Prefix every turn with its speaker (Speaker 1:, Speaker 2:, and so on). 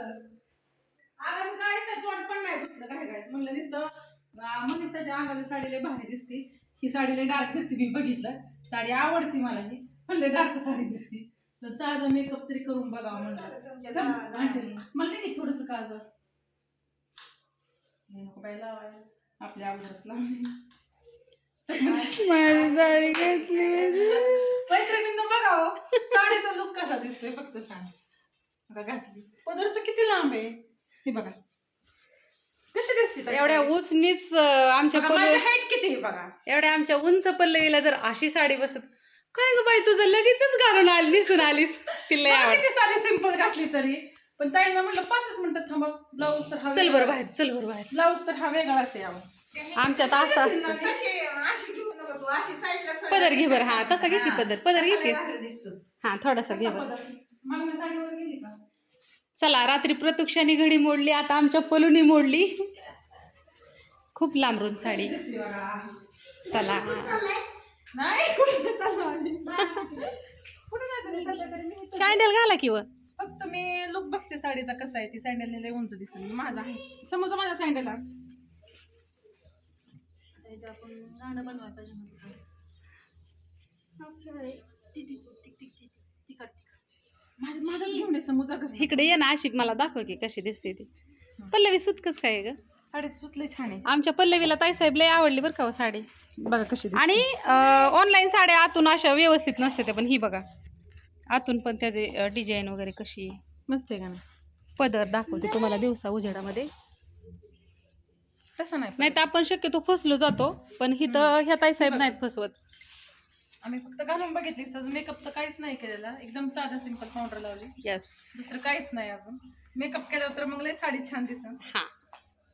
Speaker 1: काय त्याच वाट पण नाही सुटलं काय काय. म्हणलं नुसतं अं, मनीषाच्या अंगाची साडी लय भारी दिसते ही साडी लय डार्क दिसते मी बघितलं. साडी आवडती मला ही लय डार्क साडी दिसते. तर साधा मेकअप तरी करून बघावं म्हणलं. मला थोडस नाही नको बाई लावायला. आपल्या अगोदरच लावली
Speaker 2: माझी साडी घेतली
Speaker 1: मैत्रिणींना बघावं. साडीचा लुक कसा दिसतोय फक्त सांग. घातली. पदर आहे हे बघा. कशी दिसते?
Speaker 2: एवढ्या उच नीच अं, आमच्या
Speaker 1: हाईट किती बघा?
Speaker 2: एवढ्या आमच्या उंच पल्लवीला जर अशी साडी बसत काय ग बाई तुझं लगेचच घालून आली दिसून आलीस. तिला
Speaker 1: किती साधी सिंपल घातली तरी. पण ताईंना म्हटलं पाचच मिनिटं थांबा. ब्लाऊज तर हा
Speaker 2: चल बरं बाहेर चल बरं बाहेर.
Speaker 1: ब्लाऊज तर हा वेगळाच आहे अहो.
Speaker 2: आमच्यात असं असतं पदर घे बरं हा तसा घे की पदर. पदर घे की हा थोडासा घे
Speaker 1: कसा
Speaker 2: बरं
Speaker 1: पदर? मागण्या साडीवर गेली का
Speaker 2: चला रात्री प्रतुक्षाने घडी मोडली आता आमच्या पलूनी मोडली. खूप लांबरून साडी. चला. सँडल घाला की व?
Speaker 1: फक्त मी लुक बघते साडीचा कसा आहे ती. सँडल लय उंच दिसेल. माझा आहे. समजा माझा सँडल हा आपण गाणं बनवायला पाहिजे म्हणतो. Okay. ती- ती- ती- ती- ती- ती- ती कर, ती कर. माझं माझंच घेऊन ये समुद्र घरी.
Speaker 2: इकडे ये ना अशी मला दाखव की कशी दिसते ती. पल्लवी सुतकच काय ग?
Speaker 1: साडी सुतले छान आहे.
Speaker 2: आमच्या पल्लवीला ताईसाहेब लय आवडली बरं का हो साडी.
Speaker 1: बघा कशी
Speaker 2: आणि ऑनलाईन साड्या आतून अशा व्यवस्थित नसते त्या पण ही बघा. आतून पण त्याचे डिझाईन वगैरे कशी आहे.
Speaker 1: मस्त आहे का नाही?
Speaker 2: पदर दाखवते तुम्हाला दिवसा उजेडामध्ये.
Speaker 1: तसं नाही
Speaker 2: नाही तर आपण शक्यतो फसलो जातो पण ही तर ह्या ताईसाहेब नाहीत फसवत.
Speaker 1: आम्ही फक्त घालून बघितली. सहज मेकअप तर काहीच नाही केलेला. एकदम साधा सिंपल पावडर लावली.
Speaker 2: यस
Speaker 1: दुसरं काहीच नाही अजून. मेकअप केला तर मग लय साडी छान दिसन
Speaker 2: हां.